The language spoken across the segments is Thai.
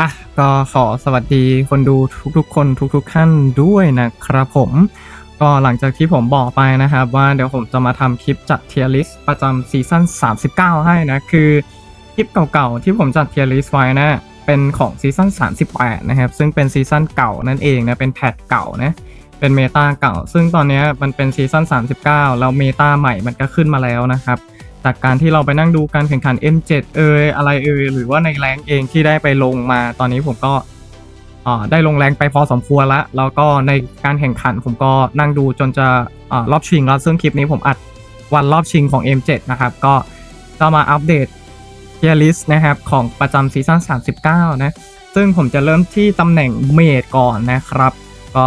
อะก็ขอสวัสดีคนดูทุกๆ คนทุกๆท่านด้วยนะครับผม ก็หลังจากที่ผมบอกไปนะครับว่าเดี๋ยวผมจะมาทำคลิปจัดเทียร์ลิสประจำซีซั่น39 ให้นะ คือคลิปเก่าๆ ที่ผมจัดเทียร์ลิสไว้นะเป็นของซีซั่น38 นะครับ ซึ่งเป็นซีซั่นเก่านั่นเองนะ เป็นแพทเก่านะ เป็นเมตาเก่า ซึ่งตอนนี้มันเป็นซีซั่น39 แล้วเมตาใหม่มันก็ขึ้นมาแล้วนะครับ จากการที่เราไปนั่งดูการแข่งขัน M7 เอยอะไรเอยหรือว่าในแรงเองที่ได้ไปลงมา ตอนนี้ผมก็ได้ลงแรงไปพอสมควรแล้วแล้วก็ในการแข่งขันผมก็นั่งดูจนจะอรอบชิงแล้วซึ่งคลิปนี้ผมอัดวันรอบชิงของ M7 นะครับ ก็จะมาอัปเดตเทียลิสต์นะครับของประจำซีซั่น39 นะ ซึ่งผมจะเริ่มที่ตำแหน่งเมดก่อนนะครับ ก็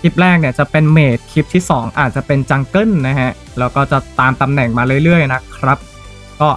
คลิปแรกเนี่ยจะเป็นเมดคลิปที่ 2 อาจจะเป็นจังเกิลนะฮะแล้วก็จะตามตำแหน่งมาเรื่อยๆนะครับ ก็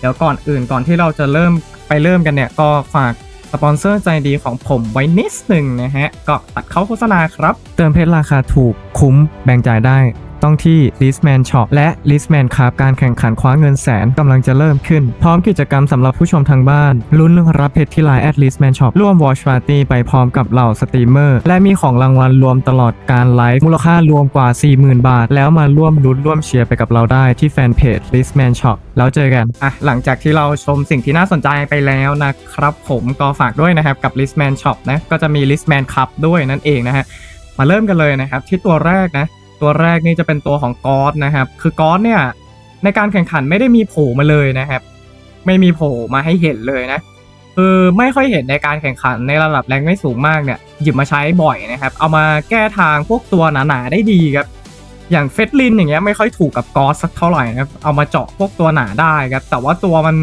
เดี๋ยวก่อนอื่นก่อนที่เราจะเริ่มไปเริ่มกันเนี่ย ก็ฝากสปอนเซอร์ใจดีของผมไว้นิดหนึ่งนะฮะ ก็ตัดเข้าโฆษณาครับ เติมเพชรราคาถูกคุ้มแบ่งจ่ายได้ ต้องที่ Listman Shop และ Listman ครับการแข่งขันคว้าเงินแสนกำลังจะเริ่มขึ้น พร้อมกิจกรรมสำหรับผู้ชมทางบ้าน ลุ้นรับเพชรที่ไลน์ at Listman Shop ร่วม Watch Party ไปพร้อมกับเหล่าสตรีมเมอร์ และมีของรางวัลรวมตลอดการไลฟ์มูลค่ารวมกว่า 40,000 บาท แล้วมาร่วมลุ้นร่วมเชียร์ไปกับเราได้ที่แฟนเพจ Listman Shop แล้วเจอกัน อะ หลังจากที่เราชมสิ่งที่น่าสนใจไปแล้วนะครับผมก็ฝากด้วยนะครับกับ Listman Shop นะก็จะมี Listman Cup ด้วยนั่นเองนะฮะมาเริ่มกันเลยนะครับที่ตัวแรกนะ ตัวแรกนี่จะเป็นตัวของกอสนะครับ คือกอสเนี่ยในการแข่งขันไม่ได้มีโผล่มาเลยนะครับ ไม่มีโผล่มาให้เห็นเลยนะคือไม่ค่อยเห็นในการแข่งขันในระดับแรงไม่สูงมากเนี่ยหยิบมาใช้บ่อยนะครับ เอามาแก้ทางพวกตัวหนาๆได้ดีครับ อย่างเฟสลินอย่างเงี้ยไม่ค่อยถูกกับกอสสักเท่าไหร่นะครับเอามาเจาะพวกตัวหนาได้ครับแต่ว่าตัวมัน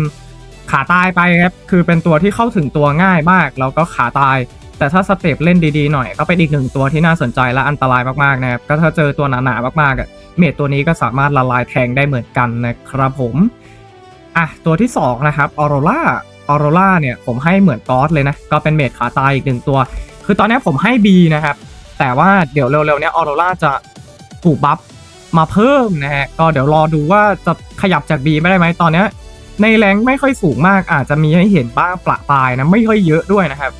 ขาตายไปครับคือเป็นตัวที่เข้าถึงตัวง่ายมากแล้วก็ขาตาย แต่ถ้าสเตปเล่นดีๆหน่อยก็เป็นอีกหนึ่งตัวที่น่าสนใจและอันตรายมากๆนะครับก็ถ้าเจอตัวหนาๆมากๆอะเมดตัวนี้ก็สามารถละลายแทงได้เหมือนกันนะครับผมอะตัวที่สองนะครับออโรล่าออโรล่าเนี่ยผมให้เหมือนกอสเลยนะก็เป็นเมดขาตายอีกหนึ่งตัว คือตอนนี้ผมให้ B นะครับแต่ว่าเดี๋ยวเร็วๆเนี้ยออโรล่าจะถูกบัฟมาเพิ่มนะฮะก็เดี๋ยวรอดูว่าจะขยับจาก B ไม่ได้ไหมตอนนี้ในแรงไม่ค่อยสูงมากอาจจะมีให้เห็นบ้างประปายนะไม่ค่อยเยอะด้วยนะครับ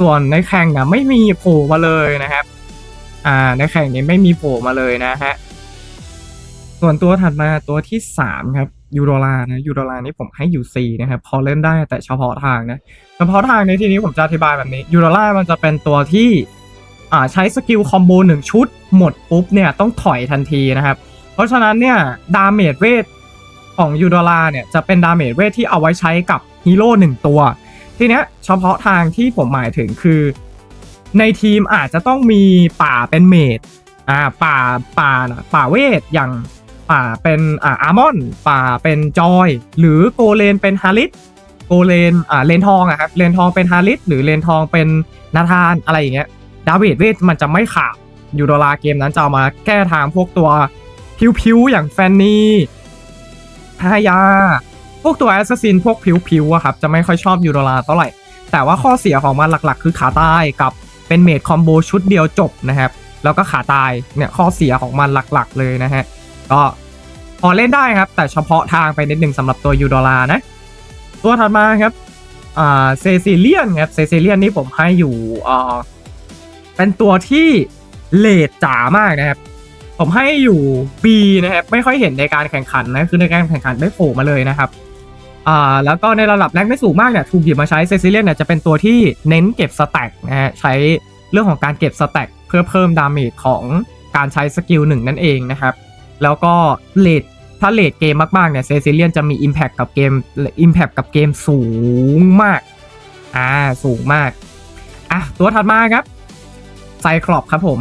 ส่วนในแข่งอะไม่มีโผล่มาเลยนะครับ อ่าในแข่งนี้ไม่มีโผล่มาเลยนะฮะส่วนตัวถัดมาตัวที่สามครับยูโรลานะยูโรลานี่ผมให้อยู่ C นะครับพอเล่นได้แต่เฉพาะทางนะเฉพาะทางในที่นี้ผมจะอธิบายแบบนี้ยูโรลามันจะเป็นตัวที่อ่าใช้สกิลคอมโบหนึ่งชุด หมดปุ๊บเนี่ยต้องถอยทันทีนะครับ เพราะฉะนั้นเนี่ยดาเมจเวทของยูโรลาเนี่ยจะเป็นดาเมจเวทที่เอาไว้ใช้กับฮีโร่หนึ่งตัว ทีเนี้ยเฉพาะทางที่ผมหมายถึงคือ ในทีมอาจจะต้องมีป่าเป็นเมดอ่าป่าป่าป่าเวทอย่างป่าเป็นอ่าอาร์มอนป่าเป็นจอย หรือโกเลนเป็นฮาริสโกเลนอ่าเลนทองอะครับเลนทองเป็นฮาริสหรือเลนทองเป็นนาธานอะไรอย่างเงี้ยดาเมจเวทมันจะไม่ขาดยูโดลาเกมนั้นจะเอามาแก้ทางพวกตัวพิวๆอย่างแฟนนี่ฮายา พวกตัวแอสซัสซินพวกผิวๆอะครับจะไม่ค่อยชอบยูโรลาเท่าไหร่ แต่ว่าข้อเสียของมันหลักๆ คือขาตายกับเป็นเมดคอมโบชุดเดียวจบนะครับ แล้วก็ขาตายเนี่ยข้อเสียของมันหลักๆ เลยนะฮะ ก็พอเล่นได้ครับ แต่เฉพาะทางไปนิดหนึ่งสำหรับตัวยูโดลานะ ตัวถัดมาครับอ่าเซซิเลียนครับเซซิเลียนนี่ผมให้อยู่อ่าเป็นตัวที่เลดจ๋ามากนะครับผมให้อยู่ B นะครับ ไม่ค่อยเห็นในการแข่งขันนะ คือในการแข่งขันไม่โผล่มาเลยนะครับ อ่าแล้วก็ในระดับแรงไม่สูงมากเนี่ยถูกหยิบมาใช้เซซิเลียนเนี่ยจะเป็นตัวที่เน้นเก็บสแต็กนะฮะใช้เรื่องของการเก็บสแต็กเพื่อเพิ่มดาเมจของการใช้สกิลหนึ่งนั่นเองนะครับ แล้วก็เลดถ้าเลดเกมมากๆเนี่ยเซซิเลียนจะมี Impact กับเกม Impact กับเกมสูงมากอ่าสูงมากอะตัวถัดมาครับไซคลอปครับผม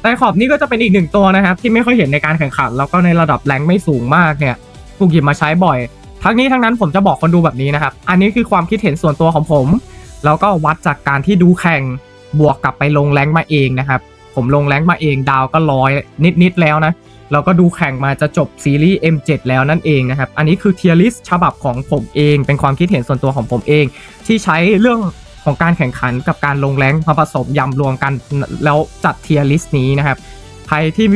ไซคลอปนี่ก็จะเป็นอีกหนึ่งตัวนะครับ ที่ไม่ค่อยเห็นในการแข่งขัน แล้วก็ในระดับแรงไม่สูงมากเนี่ยถูกหยิบมาใช้บ่อย ทั้งนี้ทั้งนั้นผมจะบอกคนดูแบบนี้นะครับ อันนี้คือความคิดเห็นส่วนตัวของผม แล้วก็วัดจากการที่ดูแข่งบวกกับไปลงแรงมาเองนะครับ ผมลงแรงมาเองดาวก็ร้อยนิดๆแล้วนะแล้วก็ดูแข่งมาจะจบซีรีส์ M7 แล้วนั่นเองนะครับ อันนี้คือเทียริสฉบับของผมเอง เป็นความคิดเห็นส่วนตัวของผมเอง ที่ใช้เรื่องของการแข่งขันกับการลงแรงมาผสมยำรวมกันแล้วจัดเทียริสนี้นะครับ ใครที่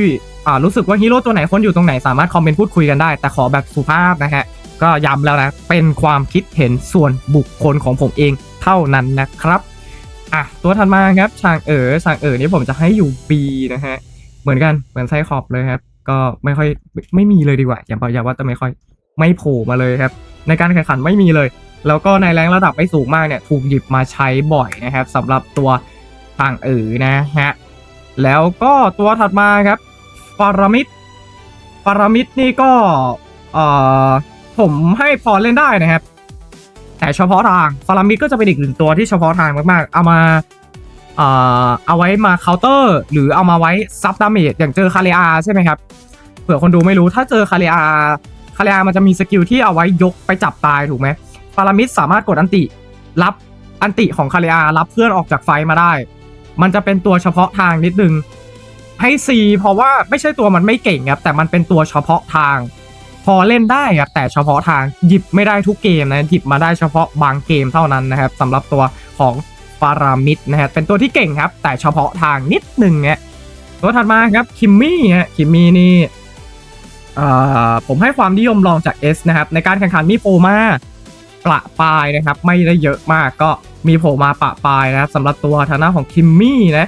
รู้สึกว่าฮีโร่ตัวไหนคนอยู่ตรงไหนสามารถคอมเมนต์พูดคุยกันได้ แต่ขอแบบสุภาพนะฮะ ก็ย้ำแล้วนะ เป็นความคิดเห็นส่วนบุคคลของผมเองเท่านั้นนะครับอะตัวถัดมาครับชางเอ๋อชางเอ๋อนี่ผมจะให้อยู่ B นะฮะ เหมือนกันเหมือนไซคอบเลยครับ ก็ไม่ค่อยไม่ไม่มีเลยดีกว่า อย่าบอกอย่าว่าแต่ไม่ค่อยไม่โผล่มาเลยครับ ในการแข่งขันไม่มีเลย แล้วก็ในแรงระดับไม่สูงมากเนี่ย ถูกหยิบมาใช้บ่อยนะครับสำหรับตัวต่างเอ๋อนะฮะแล้วก็ตัวถัดมาครับปารามิดปารามิดนี่ก็เอ่อ ผมให้พอเล่นได้นะครับ แต่เฉพาะทางฟารามิดก็จะเป็นอีกหนึ่งตัวที่เฉพาะทางมากๆ เอามาเอ่อเอาไว้มาเคาน์เตอร์ หรือเอามาไว้ซับดาเมจอย่างเจอคาเรียใช่ไหมครับเผื่อคนดูไม่รู้ถ้าเจอคาเรียคาเรียมันจะมีสกิลที่เอาไว้ยกไปจับตายถูกไหมฟารามิดสามารถกดอันติรับอันติของคาเรียรับเพื่อนออกจากไฟมาได้ มันจะเป็นตัวเฉพาะทางนิดนึงให้ซีเพราะว่าไม่ใช่ตัวมันไม่เก่งครับแต่มันเป็นตัวเฉพาะทาง อเล่นได้ครับแต่เฉพาะทางหยิบไม่ได้ทุกเกมนะหยิบมาได้เฉพาะบางเกมเท่านั้นนะครับสำหรับตัวของฟารามิดนะฮะเป็นตัวที่เก่งครับ แต่เฉพาะทางนิดหนึ่งเนี่ยตัวถัดมาครับคิมมี่ฮะคิมมี่นี่ผมให้ความนิยมรองจาก S นะครับในการแข่งขันมีโผล่มาประปายนะครับ ไม่ได้เยอะมากก็มีโผล่มาประปายนะครับสำหรับตัวทางหน้าของคิมมี่นะ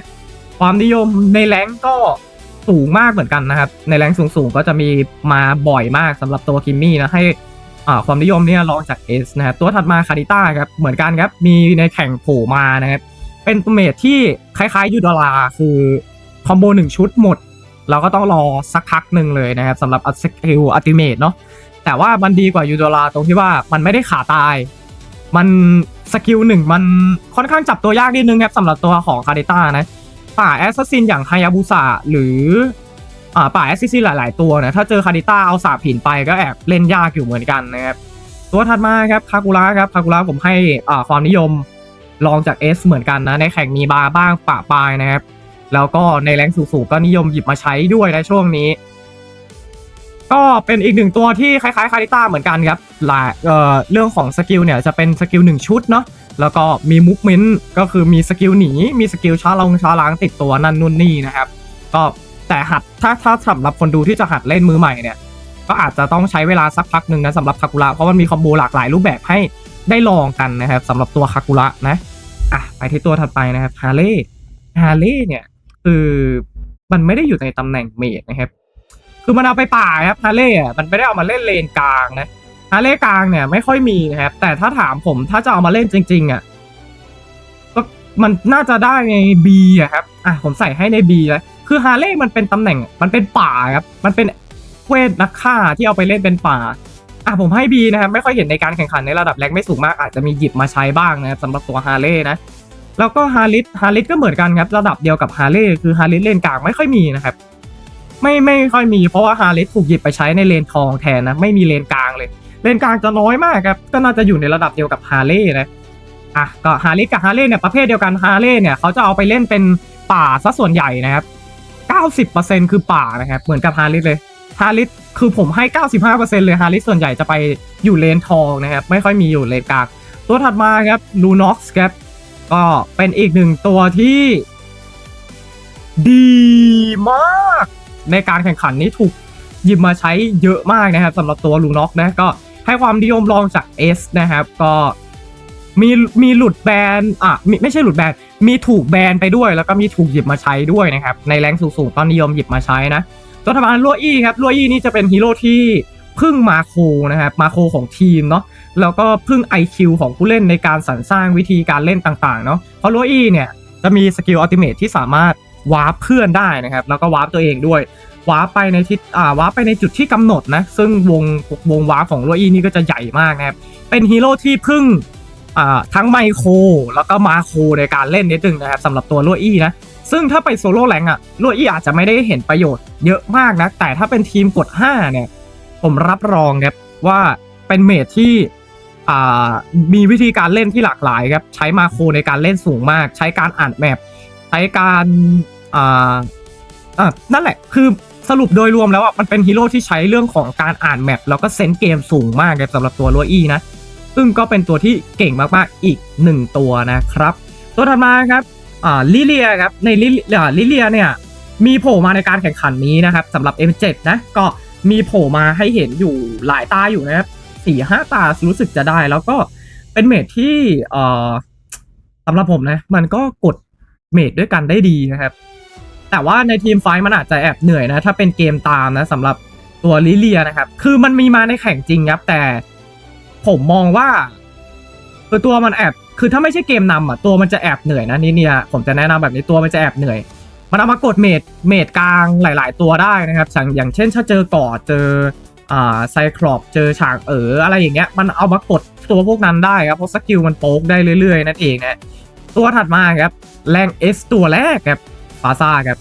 ความนิยมในแรงก็ สูงมากเหมือนกันนะครับ ในแรงสูงๆก็จะมีมาบ่อยมากสำหรับตัวคิมมี่นะให้อ่าความนิยมเนี่ยรองจาก S นะครับตัวถัดมาคาริต้าครับเหมือนกันครับมีในแข่งโผล่มานะครับเป็นตัวเมทที่คล้ายๆยูดอลาคือคอมโบหนึ่งชุดหมด เราก็ต้องรอสักพักหนึ่งเลยนะครับสำหรับสกิลอัติเมทเนาะแต่ว่ามันดีกว่ายูดอลาตรงที่ว่ามันไม่ได้ขาตาย มันสกิลหนึ่งมันค่อนข้างจับตัวยากนิดนึงครับสำหรับตัวของคาริต้านะ ป่าแอสซัสซินอย่างฮายาบุสะหรืออ่าป่าแอสซัสซินหลาย ๆ ตัวนะถ้าเจอคาริต้าเอาสาบหินไปก็แอบเล่นยากอยู่เหมือนกันนะครับตัวถัดมาครับคากุระครับคากุระผมให้อ่าความนิยมลองจาก S เหมือนกันนะในแข่งมีบาบ้างปะปลายนะครับแล้วก็ในแรงสูงๆก็นิยมหยิบมาใช้ด้วยในช่วงนี้ ก็เป็นอีกหนึ่งตัวที่คล้ายๆคาริต้าเหมือนกันครับหลายเอ่อเรื่องของสกิลเนี่ยจะเป็นสกิลหนึ่งชุดเนาะแล้วก็มีมูฟเมนต์ก็คือมีสกิลหนีมีสกิลช้าลงช้าล้างติดตัวนั่นนู่นนี่นะครับ ก็แต่หัดถ้าถ้าสำหรับคนดูที่จะหัดเล่นมือใหม่เนี่ย ก็อาจจะต้องใช้เวลาสักพักหนึ่งนะสำหรับคากุระเพราะมันมีคอมโบหลากหลายรูปแบบให้ได้ลองกันนะครับสำหรับตัวคากุระนะอะไปที่ตัวถัดไปนะครับฮาเล่ฮาเล่เนี่ยคือมันไม่ได้อยู่ในตำแหน่งเมดนะครับ คือมันเอาไปป่าครับฮาเล่อะมันไม่ได้เอามาเล่นเลนกลางนะฮาเล่กลางเนี่ยไม่ค่อยมีนะครับแต่ถ้าถามผมถ้าจะเอามาเล่นจริง ๆอะก็มันน่าจะได้ใน B อะครับอะผมใส่ให้ใน B แล้วคือฮาเล่มันเป็นตำแหน่งมันเป็นป่าครับมันเป็นเวทนักฆ่าที่เอาไปเล่นเป็นป่าอะผมให้ B นะครับไม่ค่อยเห็นในการแข่งขันในระดับแรงไม่สูงมากอาจจะมีหยิบมาใช้บ้างนะครับสำหรับตัวฮาเล่นะแล้วก็ฮาริสฮาริสก็เหมือนกันครับระดับเดียวกับฮาเล่คือฮาริสเลนกลางไม่ค่อยมีนะครับ ไม่ไม่ค่อยมีเพราะว่าฮาริสถูกหยิบไปใช้ในเลนทองแทนนะ ไม่มีเลนกลางเลย เลนกลางจะน้อยมากครับ ก็น่าจะอยู่ในระดับเดียวกับฮาร์เลย์นะอะก็ฮาร์เลย์กับฮาร์เลย์เนี่ยประเภทเดียวกันฮาร์เลย์เนี่ยเขาจะเอาไปเล่นเป็นป่าซะส่วนใหญ่นะครับ 90%คือป่านะครับ เหมือนกับฮาร์เลย์เลยฮาร์เลย์คือผมให้ 95%เลยฮาร์เลย์ส่วนใหญ่จะไปอยู่เลนทองนะครับ ไม่ค่อยมีอยู่เลนกลางตัวถัดมาครับลูน็อกส์ครับก็เป็นอีกหนึ่งตัวที่ ดีมาก ในการแข่งขันนี้ถูกหยิบมาใช้เยอะมากนะครับสำหรับตัวลูน็อกนะก็ให้ความนิยมรองจาก S นะครับ ก็มีมีหลุดแบนอะไม่ใช่หลุดแบนมีถูกแบนไปด้วย แล้วก็มีถูกหยิบมาใช้ด้วยนะครับ ในแรงสูงๆตอนนิยมหยิบมาใช้นะตัวทบานลัวอี้ครับลัวอี้นี่จะเป็นฮีโร่ที่พึ่งมาโคนะครับมาโคของทีมเนาะแล้วก็พึ่ง IQ ของผู้เล่นในการสรรสร้างวิธีการเล่นต่างๆเนาะเพราะลัวอี้เนี่ยจะมีสกิลอัลติเมทที่สามารถ วาร์ปเพื่อนได้นะครับ แล้วก็วาร์ปตัวเองด้วยวาร์ปไปในทิศอ่าวาร์ปไปในจุดที่กำหนดนะ ซึ่งวงวงวาร์ปของโรอีนี่ก็จะใหญ่มากนะครับ เป็นฮีโร่ที่พึ่งอ่าทั้งไมโครแล้วก็มาโครในการเล่นนิดนึงนะครับสำหรับตัวโรอีนะ ซึ่งถ้าไปโซโล่แรงอะโรอีอาจจะไม่ได้เห็นประโยชน์เยอะมากนะ แต่ถ้าเป็นทีมกด 5 เนี่ย ผมรับรองครับว่าเป็นเมทที่อ่ามีวิธีการเล่นที่หลากหลายครับ ใช้มาโครในการเล่นสูงมาก ใช้การอ่านแมป ใช้การอ่าอะนั่นแหละ คือสรุปโดยรวมแล้วอะมันเป็นฮีโร่ที่ใช้เรื่องของการอ่านแมปแล้วก็เซนเกมสูงมากเลยสำหรับตัวลัวอี้นะ ซึ่งก็เป็นตัวที่เก่งมากๆอีกหนึ่งตัวนะครับ ตัวถัดมาครับอ่าลิเลียครับในลิอ่ลิเลียเนี่ยมีโผล่มาในการแข่งขันนี้นะครับสำหรับ M7 นะก็มีโผล่มาให้เห็นอยู่หลายตาอยู่นะครับสี่ห้าตารู้สึกจะได้แล้วก็เป็นเมทที่เอ่อำหรับผมนะ มันก็กด เมดด้วยกันได้ดีนะครับ แต่ว่าในทีมไฟมันอาจจะแอบเหนื่อยนะ ถ้าเป็นเกมตามนะสำหรับตัวลิเลียนะครับ คือมันมีมาในแข่งจริงครับ แต่ผมมองว่าคือตัวมันแอบคือถ้าไม่ใช่เกมนำอะตัวมันจะแอบเหนื่อยนะนี่เนี่ยผมจะแนะนำแบบนี้ตัวมันจะแอบเหนื่อย มันเอามากดเมดเมดกลางหลาย ๆ ตัวได้นะครับอย่างอย่างเช่นถ้าเจอกอดเจออ่าไซคลอปเจอฉากเอ๋ออะไรอย่างเงี้ยมันเอามากดตัวพวกนั้นได้ครับเพราะสกิลมันโป๊กได้เรื่อย ๆ นั่นเองนะ ตัวถัดมาครับแรง S ตัวแรกครับฟาซ่าครับ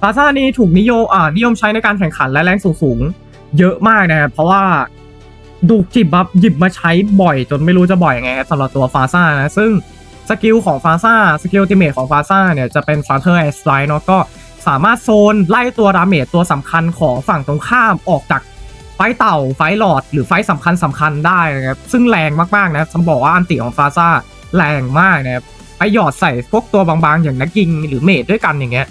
ฟาซ่านี่ถูกนิยมอ่านิยมใช้ในการแข่งขันและแรงสูงๆเยอะมากนะครับเพราะว่าดูจิบบับหยิบมาใช้บ่อยจนไม่รู้จะบ่อยยังไงสำหรับตัวฟาซ่านะซึ่งสกิลของฟาซ่าสกิลติเมทของฟาซ่าเนี่ยจะเป็นฟาเธอร์แอสไลน์เนาะก็สามารถโซนไล่ตัวดาเมจตัวสำคัญของฝั่งตรงข้ามออกจากไฟเต่าไฟหลอด หรือไฟสำคัญสำคัญได้นะครับซึ่งแรงมากๆนะฉันบอกว่าอันติของฟาซ่าแรงมากนะครับ ไปหยอดใส่พวกตัวบางๆ อย่างนักยิงหรือเมจด้วยกันอย่างเงี้ย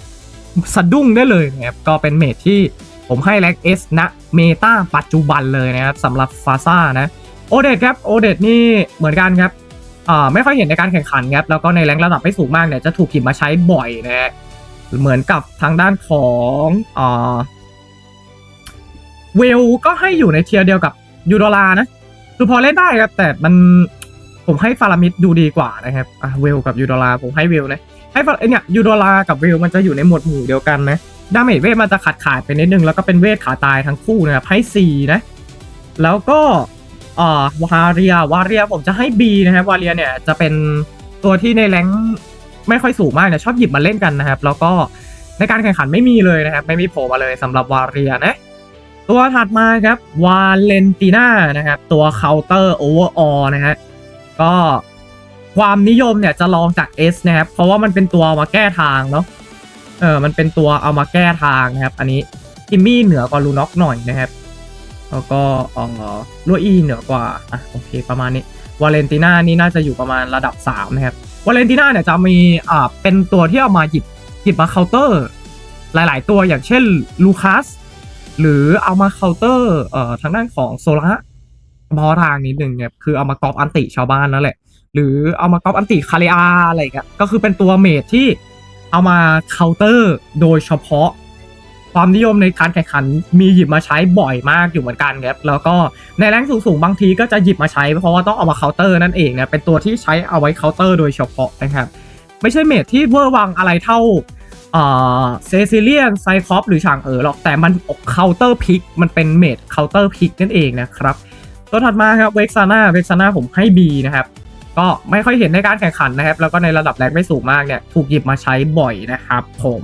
สะดุ้งได้เลยนะครับก็เป็นเมจที่ผมให้แรงเอสนะเมตาปัจจุบันเลยนะครับสำหรับฟาซ่านะโอเดตครับโอเดตนี่เหมือนกันครับอ่าไม่ค่อยเห็นในการแข่งขันครับแล้วก็ในแรงระดับไม่สูงมากเนี่ยจะถูกหยิบมาใช้บ่อยนะฮะเหมือนกับทางด้านของอ่าเวลก็ให้อยู่ในเทียร์เดียวกับยูโดลานะคือพอเล่นได้ครับแต่มัน ผมให้ฟารามิดดูดีกว่านะครับอะเวลกับยูโดลาผมให้เวลนะให้ฟาเนี่ยยูโดลากับเวลมันจะอยู่ในหมวดหมู่เดียวกันนะดาเมจเวทมันจะขาดขาดไปนิดนึงแล้วก็เป็นเวทขาตายทั้งคู่นะครับให้ C นะ แล้วก็อ่าวาเรียวาเรียผมจะให้ B นะครับวาเรียเนี่ยจะเป็นตัวที่ในแรงไม่ค่อยสูงมากนี่ยชอบหยิบมาเล่นกันนะครับ แล้วก็ในการแข่งขันไม่มีเลยนะครับ ไม่มีโผล่มาเลยสำหรับวาเรียนะ ตัวถัดมาครับวาเลนติน่านะครับ ตัวเคาน์เตอร์โอเวอร์ออนะฮะ ก็ความนิยมเนี่ยจะลองจาก S นะครับ เพราะว่ามันเป็นตัวเอามาแก้ทางเนาะเออมันเป็นตัวเอามาแก้ทางนะครับ อันนี้ทิมมี่เหนือกว่าลูน็อกหน่อยนะครับ แล้วก็อ๋อลัวอีเหนือกว่าอะโอเคประมาณนี้วาเลนติน่านี่น่าจะอยู่ประมาณระดับ 3 นะครับวาเลนติน่าเนี่ยจะมีอ่าเป็นตัวที่เอามาหยิบหยิบมาเคาน์เตอร์ หลาย ๆ ตัวอย่างเช่นลูคัสหรือเอามาเคาน์เตอร์เอ่อทางด้านของโซล่า เพาะทางนิดหนึ่งเนี่ยคือเอามากรอบอันติชาวบ้านนั่นแหละ หรือเอามากรอบอันติคาเรอาอะไรเงี้ยก็คือเป็นตัวเมจที่เอามาเคาน์เตอร์โดยเฉพาะ ความนิยมในการแข่งขันมีหยิบมาใช้บ่อยมากอยู่เหมือนกันครับแล้วก็ในแรงสูงๆบางทีก็จะหยิบมาใช้เพราะว่าต้องเอามาเคาน์เตอร์นั่นเองเนี่ยเป็นตัวที่ใช้เอาไว้เคาน์เตอร์โดยเฉพาะนะครับไม่ใช่เมจที่เวอร์วังอะไรเท่าเซซิเลียนไซคอปหรือฉางเอ๋อหรอกแต่มันเคาน์เตอร์พิกมันเป็นเมจเคาน์เตอร์พิกนั่นเองนะครับ ตัวถัดมาครับเวกซาน่าเวกซาน่าผมให้ B นะครับ ก็ไม่ค่อยเห็นในการแข่งขันนะครับ แล้วก็ในระดับแรงไม่สูงมากเนี่ยถูกหยิบมาใช้บ่อยนะครับผม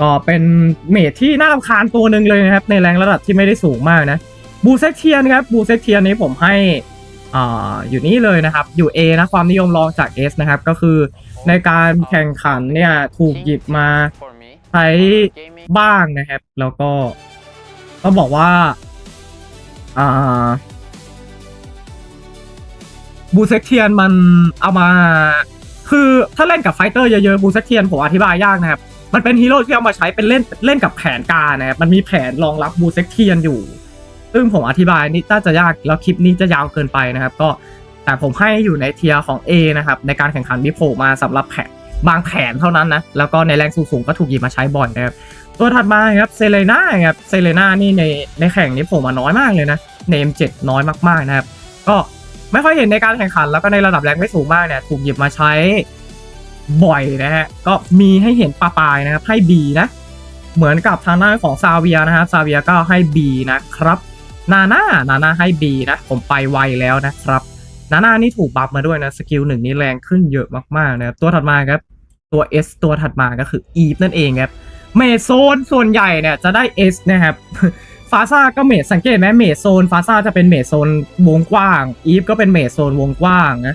ก็เป็นเมทที่น่ารำคาญตัวหนึ่งเลยนะครับ ในแรงระดับที่ไม่ได้สูงมากนะบูเซเทียนครับบูเซเทียนนี้ผมให้อ่าอยู่นี่เลยนะครับ อยู่ A นะความนิยมรองจาก S นะครับ ก็คือในการแข่งขันเนี่ยถูกหยิบมาใช้บ้างนะครับ แล้วก็ต้องบอกว่าอ่า บูเซกเทียนมันเอามา คือถ้าเล่นกับไฟเตอร์เยอะๆบูเซกเทียนผมอธิบายยากนะครับ มันเป็นฮีโร่ที่เอามาใช้เป็นเล่นเล่นกับแผนการนะครับมันมีแผนรองรับบูเซกเทียนอยู่ ซึ่งผมอธิบายนี่น่าจะยากแล้วคลิปนี้จะยาวเกินไปนะครับ ก็แต่ผมให้อยู่ในเทียร์ของ A นะครับในการแข่งขันที่โผล่มาสำหรับแผนบางแผนเท่านั้นนะแล้วก็ในแรงสูงๆก็ถูกหยิบมาใช้บ่อยนะครับตัวถัดมาครับเซเลน่าครับเซเลน่านี่ในในแข่งนี้ผล่มาน้อยมากเลยนะใน M7 น้อยมากๆนะครับ ก็ ไม่ค่อยเห็นในการแข่งขัน แล้วก็ในระดับแรงไม่สูงมากเนี่ยถูกหยิบมาใช้บ่อยนะฮะก็มีให้เห็นปลาปลายนะครับให้ B นะ เหมือนกับทางหน้านของซาเวียนะครับซาเวียก็ให้ B นะครับ นาน่านาน่าให้ B นะ ผมไปไวแล้วนะครับนาน่านี่ถูกบัฟมาด้วยนะ สกิลหนึ่งนี่แรงขึ้นเยอะมากๆนะครับตัวถัดมาครับตัว S ตัวถัดมาก็คืออีฟนั่นเองครับเมโซนส่วนใหญ่เนี่ยจะได้ S นะครับ ฟาซ่าก็เมดสังเกตไหมเมดโซนฟาซ่าจะเป็นเมดโซนวงกว้าง อีฟก็เป็นเมดโซนวงกว้างนะ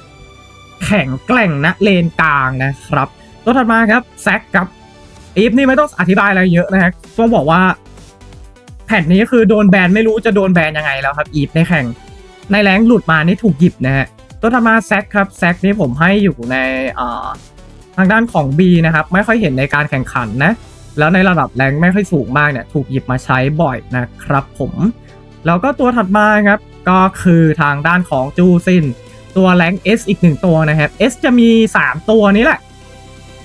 แข็งแกร่งนะเลนกลางนะครับ ตัวถัดมาครับแซกครับอีฟนี่ไม่ต้องอธิบายอะไรเยอะนะฮะต้องบอกว่า แผ่นนี้คือโดนแบนไม่รู้จะโดนแบนยังไงแล้วครับอีฟในแข่ง ในแรงหลุดมานี่ถูกหยิบนะฮะตัวถัดมาแซกครับแซกนี่ผมให้อยู่ในทางด้านของ B นะครับ ไม่ค่อยเห็นในการแข่งขันนะ แล้วในระดับแรงไม่ค่อยสูงมากเนี่ยถูกหยิบมาใช้บ่อยนะครับผมแล้วก็ตัวถัดมาครับก็คือทางด้านของจูซิน ตัวแรง S อีกหนึ่งตัวนะครับ S จะมี 3 ตัวนี้แหละ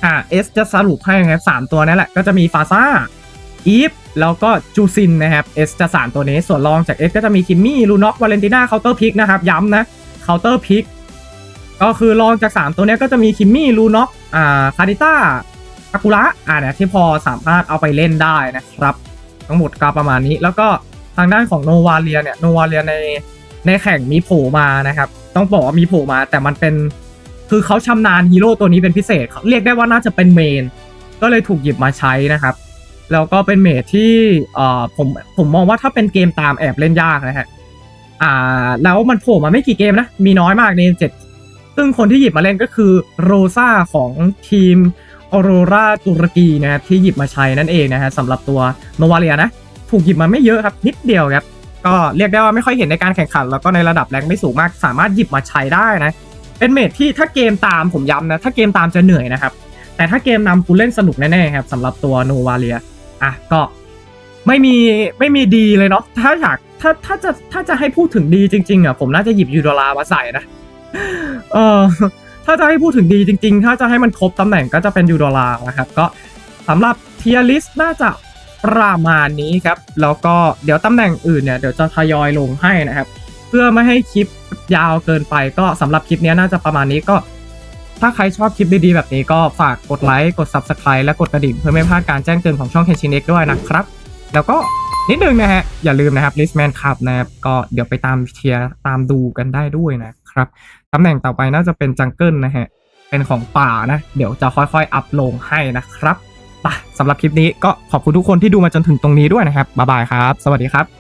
อ่า S จะสรุปให้นะครับสามตัวนี้แหละก็จะมีฟาซ่าอีฟแล้วก็จูซินนะครับ S จะ 3 ตัวนี้ส่วนรองจาก S ก็จะมีคิมมี่ลูน็อกวาเลนติน่าเคาน์เตอร์พิกนะครับย้ำนะเคาน์เตอร์พิกก็คือรองจาก 3 ตัวนี้ก็จะมีคิมมี่ลูน็อกอ่าคาริต้า อากุระอ่าเนี่ยที่พอสามารถเอาไปเล่นได้นะครับ ทั้งหมดก็ประมาณนี้ แล้วก็ทางด้านของโนวาเลียเนี่ยโนวาเลียในในแข่งมีโผล่มานะครับ ต้องบอกว่ามีโผล่มา แต่มันเป็นคือเขาชำนาญฮีโร่ตัวนี้เป็นพิเศษเขาเรียกได้ว่าน่าจะเป็นเมน ก็เลยถูกหยิบมาใช้นะครับ แล้วก็เป็นเมทที่เอ่อผมผมมองว่าถ้าเป็นเกมตามแอบเล่นยากนะฮะอ่าแล้วมันโผล่มาไม่กี่เกมนะ มีน้อยมากในเจ็ดซึ่งคนที่หยิบมาเล่นก็คือโรซาของทีม ออโรราตุรกีนะครับที่หยิบมาใช้นั่นเองนะฮะสำหรับตัวโนวาเลียนะถูกหยิบมาไม่เยอะครับ นิดเดียวครับ ก็เรียกได้ว่าไม่ค่อยเห็นในการแข่งขัน แล้วก็ในระดับแรงไม่สูงมาก สามารถหยิบมาใช้ได้นะ เป็นเมทที่ถ้าเกมตามผมย้ำนะ ถ้าเกมตามจะเหนื่อยนะครับ แต่ถ้าเกมนำคุณเล่นสนุกแน่ๆครับสำหรับตัวโนวาเลียอะก็ไม่มีไม่มีดีเลยเนาะถ้าอยากถ้าถ้าจะถ้าจะให้พูดถึงดีจริงๆอะผมน่าจะหยิบยูโดลามาใส่นะเออ ถ้าจะให้พูดถึงดีจริงๆ ถ้าจะให้มันครบตำแหน่งก็จะเป็นยูโดลานะครับ ก็สำหรับเทียริสน่าจะประมาณนี้ครับ แล้วก็เดี๋ยวตำแหน่งอื่นเนี่ยเดี๋ยวจะทยอยลงให้นะครับ เพื่อไม่ให้คลิปยาวเกินไป ก็สำหรับคลิปนี้น่าจะประมาณนี้ก็ ถ้าใครชอบคลิปดีๆ แบบนี้ก็ฝากกดไลค์กด Subscribe และกดกระดิ่งเพื่อไม่พลาดการแจ้งเตือนของช่อง k e n s h i n X ด้วยนะครับ แล้วก็นิดนึงนะฮะ อย่าลืมนะครับ Listman Cup นะครับ ก็เดี๋ยวไปตามเชียร์ตามดูกันได้ด้วยนะครับ ตำแหน่งต่อไปน่าจะเป็นจังเกิลนะฮะ เป็นของป่านะ เดี๋ยวจะค่อยๆ อัพลงให้นะครับไปสำหรับคลิปนี้ก็ขอบคุณทุกคนที่ดูมาจนถึงตรงนี้ด้วยนะครับ บ๊ายบายครับ สวัสดีครับ